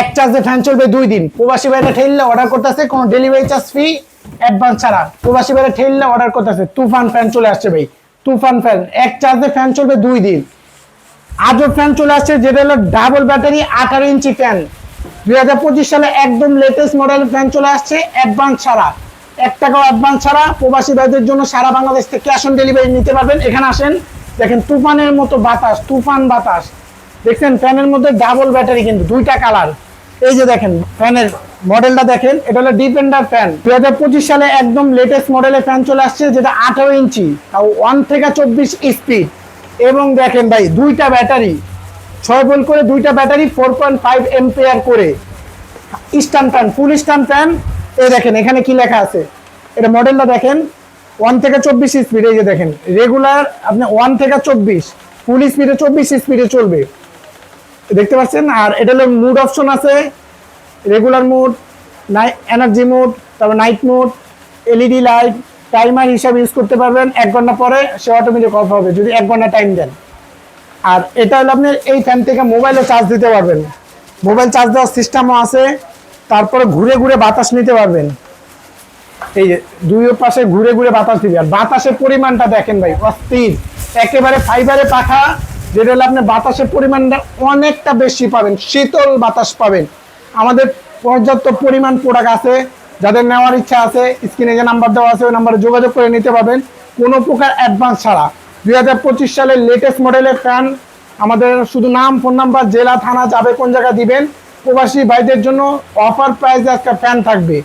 এক চার্জে ফ্যান চলবে দুই দিন। প্রবাসী বাইরে ঠেললে অর্ডার করতেছে, কোনো ডেলিভারি চার্জ ফ্রি অ্যাডভান্স ছাড়া। প্রবাসী বাইরে ঠেললে অর্ডার করতেছে, তুফান ফ্যান চলে আসছে ভাই, তুফান ফ্যান এক চার্জে ফ্যান চলবে দুই দিন। আজও ফ্যান চলে আসছে, যেটা হলো ডাবল ব্যাটারি আঠারো ইঞ্চি ফ্যান দুই হাজার পঁচিশ সালে একদম লেটেস্ট মডেল ফ্যান চলে আসছে অ্যাডভান্স ছাড়া। এক টাকাও অ্যাডভান্স ছাড়া। প্রবাসী ভাইদের জন্য সারা বাংলাদেশ থেকে ক্যাশ অন ডেলিভারি নিতে পারবেন। এখানে আসেন, দেখেন তুফানের মতো বাতাস, তুফান বাতাস। দেখছেন, ফ্যানের মধ্যে ডাবল ব্যাটারি কিন্তু, দুইটা কালার এই যে দেখেন, ফ্যানের মডেলটা দেখেন, এটা হলো ডিপেন্ডার ফ্যান দু হাজার পঁচিশ সালে একদম লেটেস্ট মডেলের ফ্যান চলে আসছে, যেটা আঠারো ইঞ্চি, তাও ওয়ান থেকে চব্বিশ স্পিড এবং দেখেন ভাই, দুইটা ব্যাটারি ছয় ভোল্ট করে দুইটা battery four point five ampere করে। স্টান ফ্যান ফুল স্টান ফ্যান এই দেখেন, এখানে কি লেখা আছে? এটা মডেলটা দেখেন ওয়ান থেকে চব্বিশ স্পিড এই যে দেখেন রেগুলার আপনি ওয়ান থেকে চব্বিশ ফুল স্পিডে চব্বিশ স্পিডে চলবে। দেখতে পাচ্ছেন? আর এটা হলো মুড অপশন আছে। রেগুলার মুড নাই এনার্জি মুড তারপর night mode LED light timer হিসাবে ইউজ করতে পারবেন। এক ঘণ্টা পরে সে অটোমেটিক অফ হবে, যদি এক ঘণ্টা টাইম দেন। আর এটা হলো আপনি এই ফ্যান থেকে মোবাইলে চার্জ দিতে পারবেন। মোবাইল চার্জ দেওয়ার সিস্টেমও আছে। তারপরে ঘুরে ঘুরে বাতাস নিতে পারবেন। এই যে দুই পাশে ঘুরে ঘুরে বাতাস দিবে। আর বাতাসের পরিমাণটা দেখেন ভাই, অস্থির। একেবারে ফাইবারে পাখা যেটা হলো আপনি বাতাসের পরিমাণটা অনেকটা বেশি পাবেন, শীতল বাতাস পাবেন। আমাদের পর্যাপ্ত পরিমাণ প্রোডাক্ট আছে, যাদের নেওয়ার ইচ্ছা আছে স্ক্রিনে যে নাম্বার দেওয়া আছে, ওই নাম্বারে যোগাযোগ করে নিতে পারবেন। কোনো প্রকার অ্যাডভান্স ছাড়া। দুই হাজার পঁচিশ সালের লেটেস্ট মডেলের ফ্যান আমাদের শুধু নাম ফোন নাম্বার জেলা, থানা যাবে কোন জায়গায় দিবেন, প্রবাসী ভাইদের জন্য অফার প্রাইসে একটা ফ্যান থাকবে।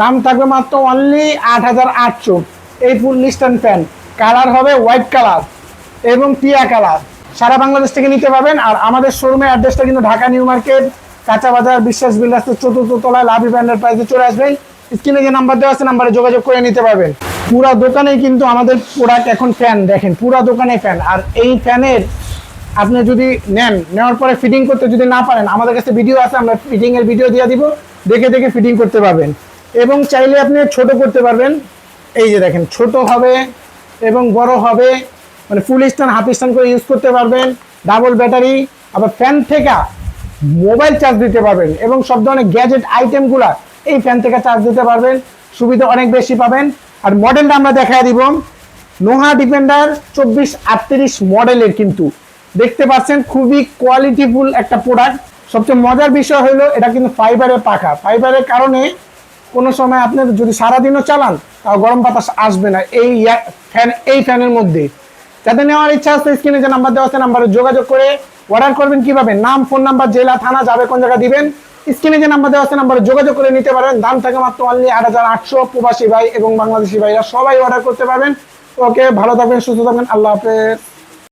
দাম থাকবে মাত্র অনলি আট হাজার আটশো। এই ফুল লিস্টান ফ্যান কালার হবে হোয়াইট কালার এবং টিয়া কালার সারা বাংলাদেশ থেকে নিতে পারবেন। আর আমাদের শোরুমের অ্যাড্রেসটা কিন্তু ঢাকা নিউ মার্কেট, কাঁচা বাজার, বিশ্বাস বিল্ডার্সের চতুর্থ তলায় লাভি ব্র্যান্ডের প্রাইসে চলে আসবেন। স্ক্রিনে যে নাম্বার দেওয়া আছে নাম্বারে যোগাযোগ করে নিতে পারবেন। পুরা দোকানেই কিন্তু আমাদের প্রোডাক্ট এখন ফ্যান দেখেন, পুরা দোকানে ফ্যান আর এই ফ্যানের আপনি যদি নেন, নেওয়ার পরে ফিটিং করতে যদি না পারেন, আমাদের কাছে ভিডিও আছে, আমরা ফিটিংয়ের ভিডিও দিয়ে দিব, দেখে দেখে ফিটিং করতে পারবেন। এবং চাইলে আপনি ছোট করতে পারবেন। এই যে দেখেন, ছোট হবে এবং বড় হবে। মানে ফুল স্ট্যান্ড হাফ স্ট্যান্ড করে ইউজ করতে পারবেন ডাবল ব্যাটারি আবার ফ্যান থেকে মোবাইল চার্জ দিতে পারবেন এবং সব ধরনের গ্যাজেট আইটেমগুলা এই ফ্যান থেকে চার্জ দিতে পারবেন। সুবিধা অনেক বেশি পাবেন। আর মডেলটা আমরা দেখা দিব। নোহা ডিপেন্ডার চব্বিশ আটত্রিশ মডেলের কিন্তু। দেখতে পাচ্ছেন খুবই কোয়ালিটিফুল একটা প্রোডাক্ট সবচেয়ে মজার বিষয় হলো, এটা কিন্তু ফাইবারের পাখা। ফাইবারের কারণে কোনো সময় আপনি যদি সারাদিনও চালান, তাও গরম বাতাস আসবে না। এই ফ্যান এই ফ্যানের মধ্যে। যাদের নেওয়ার ইচ্ছা আছে, স্ক্রিনে যে নাম্বার দেওয়া আছে, নাম্বারে যোগাযোগ করে অর্ডার করবেন কীভাবে? নাম ফোন নাম্বার জেলা, থানা, যাবে কোন জায়গা দিবেন। স্ক্রিনে যে নাম্বার দেওয়া আছে, নাম্বারে যোগাযোগ করে নিতে পারেন। দাম থাকে মাত্র অনলি আট হাজার আটশো প্রবাসী ভাই এবং বাংলাদেশি ভাইরা সবাই অর্ডার করতে পারবেন। ওকে, ভালো থাকবেন, সুস্থ থাকবেন, আল্লাহ হাফেজ।